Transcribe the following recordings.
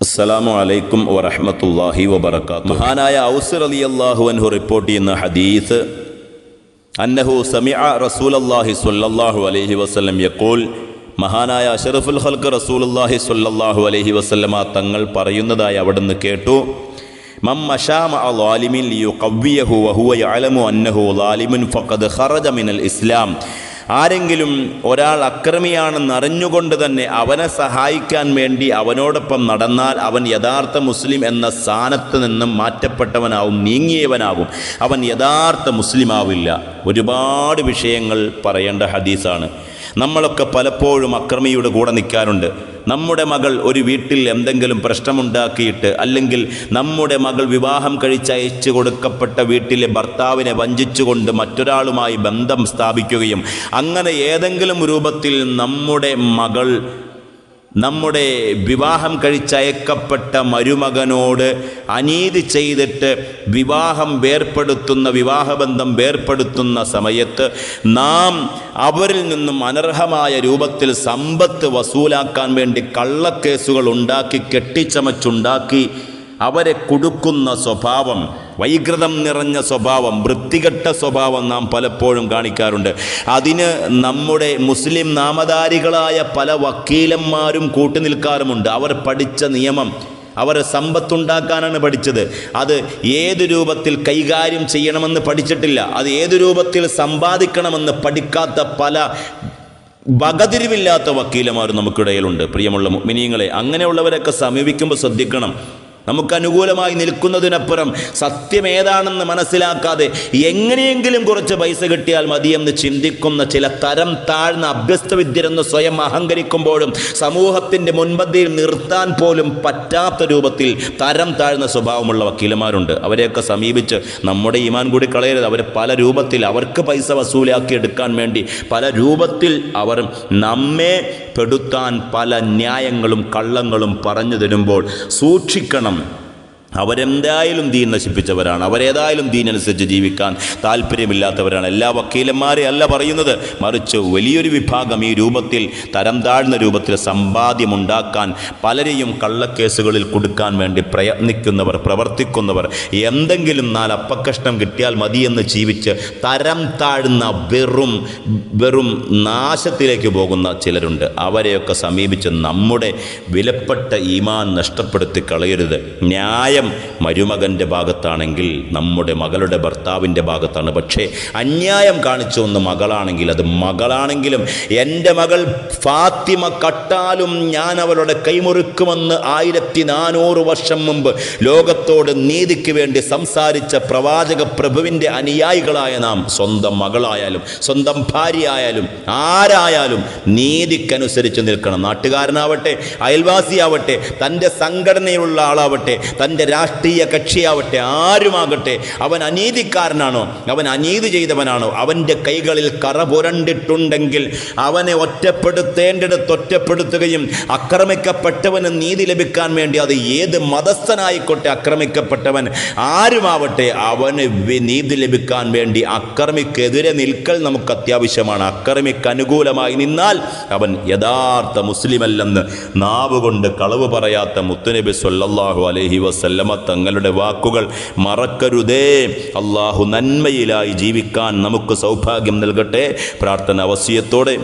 അസ്സലാമു അലൈക്കും വറഹ്മത്തുള്ളാഹി വബറകാത്തു മഹാനായ ഔസർ അലി അള്ളാഹു അൻഹു റിപ്പോർട്ട് ചെയ്യുന്ന ഹദീസ് അന്നഹു സമിഅ റസൂലല്ലാഹി സ്വല്ലല്ലാഹു അലൈഹി വസല്ലം യഖൂൽ മഹാനായ അഷറഫുൽ ഖൽക്ക് റസൂലുള്ളാഹി സ്വല്ലല്ലാഹു അലൈഹി വസല്ലമ തങ്ങൾ പറയുന്നതായി അവിടുന്ന് കേട്ടു. മം മശാമ ളാലിമിൻ ലിയുഖവ്വിയഹു വഹുവ യഅലമു അന്നഹു ളാലിമുൻ ഫഖദ് ഖറജ മിനൽ ഇസ്ലാം. ആരെങ്കിലും ഒരാൾ അക്രമിയാണെന്ന് അറിഞ്ഞുകൊണ്ട് തന്നെ അവനെ സഹായിക്കാൻ വേണ്ടി അവനോടൊപ്പം നടന്നാൽ അവൻ യഥാർത്ഥ മുസ്ലിം എന്ന സ്ഥാനത്ത് നിന്നും മാറ്റപ്പെട്ടവനാവും നീങ്ങിയവനാവും. അവൻ യഥാർത്ഥ മുസ്ലിം ആവില്ല ഒരുപാട് വിഷയങ്ങൾ പറയേണ്ട ഹദീസാണ്. നമ്മളൊക്കെ പലപ്പോഴും അക്രമിയുടെ കൂടെ നിൽക്കാറുണ്ട്. നമ്മുടെ മകൾ ഒരു വീട്ടിൽ എന്തെങ്കിലും പ്രശ്നമുണ്ടാക്കിയിട്ട് അല്ലെങ്കിൽ നമ്മുടെ മകൾ വിവാഹം കഴിച്ചയച്ചു കൊടുക്കപ്പെട്ട വീട്ടിലെ ഭർത്താവിനെ വഞ്ചിച്ചുകൊണ്ട് മറ്റൊരാളുമായി ബന്ധം സ്ഥാപിക്കുകയും അങ്ങനെ ഏതെങ്കിലും രൂപത്തിൽ നമ്മുടെ മകൾ നമ്മുടെ വിവാഹം കഴിച്ചയക്കപ്പെട്ട മരുമകനോട് അനീതി ചെയ്തിട്ട് വിവാഹം വേർപ്പെടുത്തുന്ന വിവാഹബന്ധം വേർപ്പെടുത്തുന്ന സമയത്ത് നാം അവരിൽ നിന്നും അനർഹമായ രൂപത്തിൽ സമ്പത്ത് വസൂലാക്കാൻ വേണ്ടി കള്ളക്കേസുകൾ ഉണ്ടാക്കി കെട്ടിച്ചമച്ചുണ്ടാക്കി അവരെ കൊടുക്കുന്ന സ്വഭാവം വൈകൃതം നിറഞ്ഞ സ്വഭാവം വൃത്തികെട്ട സ്വഭാവം നാം പലപ്പോഴും കാണിക്കാറുണ്ട്. അതിന് നമ്മുടെ മുസ്ലിം നാമധാരികളായ പല വക്കീലന്മാരും കൂട്ടുനിൽക്കാറുമുണ്ട് അവർ പഠിച്ച നിയമം അവർ സമ്പത്തുണ്ടാക്കാനാണ് പഠിച്ചത്. അത് ഏത് രൂപത്തിൽ കൈകാര്യം ചെയ്യണമെന്ന് പഠിച്ചിട്ടില്ല. അത് ഏത് രൂപത്തിൽ സമ്പാദിക്കണമെന്ന് പഠിക്കാത്ത പല വകതിരിവില്ലാത്ത വക്കീലന്മാർ നമുക്കിടയിലുണ്ട്. പ്രിയമുള്ള മിനിയങ്ങളെ അങ്ങനെയുള്ളവരൊക്കെ സമീപിക്കുമ്പോൾ ശ്രദ്ധിക്കണം. നമുക്ക് അനുകൂലമായി നിൽക്കുന്നതിനപ്പുറം സത്യം ഏതാണെന്ന് മനസ്സിലാക്കാതെ എങ്ങനെയെങ്കിലും കുറച്ച് പൈസ കിട്ടിയാൽ മതിയെന്ന് ചിന്തിക്കുന്ന ചില തരം താഴ്ന്ന അഭ്യസ്തവിദ്യരെന്ന് സ്വയം അഹങ്കരിക്കുമ്പോഴും സമൂഹത്തിന്റെ മുൻപന്തിയിൽ നിർത്താൻ പോലും പറ്റാത്ത രൂപത്തിൽ തരം താഴ്ന്ന സ്വഭാവമുള്ള വക്കീലന്മാരുണ്ട്. അവരെയൊക്കെ സമീപിച്ച് നമ്മുടെ ഈമാൻ കൂടി കളയരുത്. അവർ പല രൂപത്തിൽ അവർക്ക് പൈസ വസൂലാക്കി എടുക്കാൻ വേണ്ടി പല രൂപത്തിൽ അവർ നമ്മെ പെടുത്താൻ പല ന്യായങ്ങളും കള്ളങ്ങളും പറഞ്ഞു തരുമ്പോൾ സൂക്ഷിക്കണം. நம்ம അവരെന്തായാലും ദീൻ നശിപ്പിച്ചവരാണ്. അവരേതായാലും ദീനനുസരിച്ച് ജീവിക്കാൻ താല്പര്യമില്ലാത്തവരാണ്. എല്ലാ വക്കീലന്മാരെ അല്ല പറയുന്നത്. മറിച്ച് വലിയൊരു വിഭാഗം ഈ രൂപത്തിൽ തരം താഴ്ന്ന രൂപത്തിൽ സമ്പാദ്യമുണ്ടാക്കാൻ പലരെയും കള്ളക്കേസുകളിൽ കൊടുക്കാൻ വേണ്ടി പ്രയത്നിക്കുന്നവർ പ്രവർത്തിക്കുന്നവർ എന്തെങ്കിലും നാലപ്പക്കഷ്ണം കിട്ടിയാൽ മതിയെന്ന് ജീവിച്ച് തരം താഴ്ന്ന വെറും വെറും നാശത്തിലേക്ക് പോകുന്ന ചിലരുണ്ട്. അവരെയൊക്കെ സമീപിച്ച് നമ്മുടെ വിലപ്പെട്ട ഈമാൻ നഷ്ടപ്പെടുത്തി കളയരുത്. ന്യായം മരുമകന്റെ ഭാഗത്താണെങ്കിൽ നമ്മുടെ മകളുടെ ഭർത്താവിന്റെ ഭാഗത്താണ്. പക്ഷേ അന്യായം കാണിച്ചു ഒന്ന് മകളാണെങ്കിൽ അത് മകളാണെങ്കിലും എന്റെ മകൾ ഫാത്തിമ കട്ടാലും ഞാൻ അവളുടെ കൈമുറുക്കുമെന്ന് ആയിരത്തി നാനൂറ് വർഷം മുമ്പ് ലോകത്തോട് നീതിക്ക് വേണ്ടി സംസാരിച്ച പ്രവാചക പ്രഭുവിന്റെ അനുയായികളായ നാം സ്വന്തം മകളായാലും സ്വന്തം ഭാര്യയായാലും ആരായാലും നീതിക്കനുസരിച്ച് നിൽക്കണം. നാട്ടുകാരനാവട്ടെ അയൽവാസിയാവട്ടെ തന്റെ സംഘടനയുള്ള ആളാവട്ടെ തന്റെ രാഷ്ട്രീയ കക്ഷിയാവട്ടെ ആരുമാകട്ടെ അവൻ അനീതിക്കാരനാണോ അവൻ അനീതി ചെയ്തവനാണോ അവന്റെ കൈകളിൽ കറ പുരണ്ടിട്ടുണ്ടെങ്കിൽ അവനെ ഒറ്റപ്പെടുത്തേണ്ടിടത്ത് ഒറ്റപ്പെടുത്തുകയും ആക്രമിക്കപ്പെട്ടവന് നീതി ലഭിക്കാൻ വേണ്ടി അത് ഏത് മതസ്ഥനായിക്കോട്ടെ അക്രമിക്കപ്പെട്ടവൻ ആരുമാവട്ടെ അവന് നീതി ലഭിക്കാൻ വേണ്ടി അക്രമിക്കെതിരെ നിൽക്കൽ നമുക്ക് അത്യാവശ്യമാണ്. അക്രമിക്ക് അനുകൂലമായി നിന്നാൽ അവൻ യഥാർത്ഥ മുസ്ലിമല്ലെന്ന് നാവുകൊണ്ട് കളവ് പറയാത്ത മുത്തുനബി സല്ലല്ലാഹു അലൈഹി വസല്ലമ തങ്ങളുടെ വാക്കുകൾ മറക്കരുതേ. അള്ളാഹു നന്മയിലായി ജീവിക്കാൻ നമുക്ക് സൗഭാഗ്യം നൽകട്ടെ. പ്രാർത്ഥന അവസ്യത്തോടെ.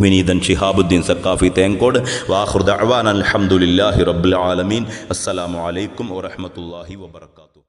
വിനീതൻ ഷിഹാബുദ്ദീൻ സക്കാഫി തേങ്കോട് വാഹുദ് അഹ്വാൻ അലഹമുല്ലാഹി റബ്ബുൽ ആലമീൻ. അസ്സലാമു അലൈക്കും വറഹമത്തല്ലാഹി വബർക്കാത്തു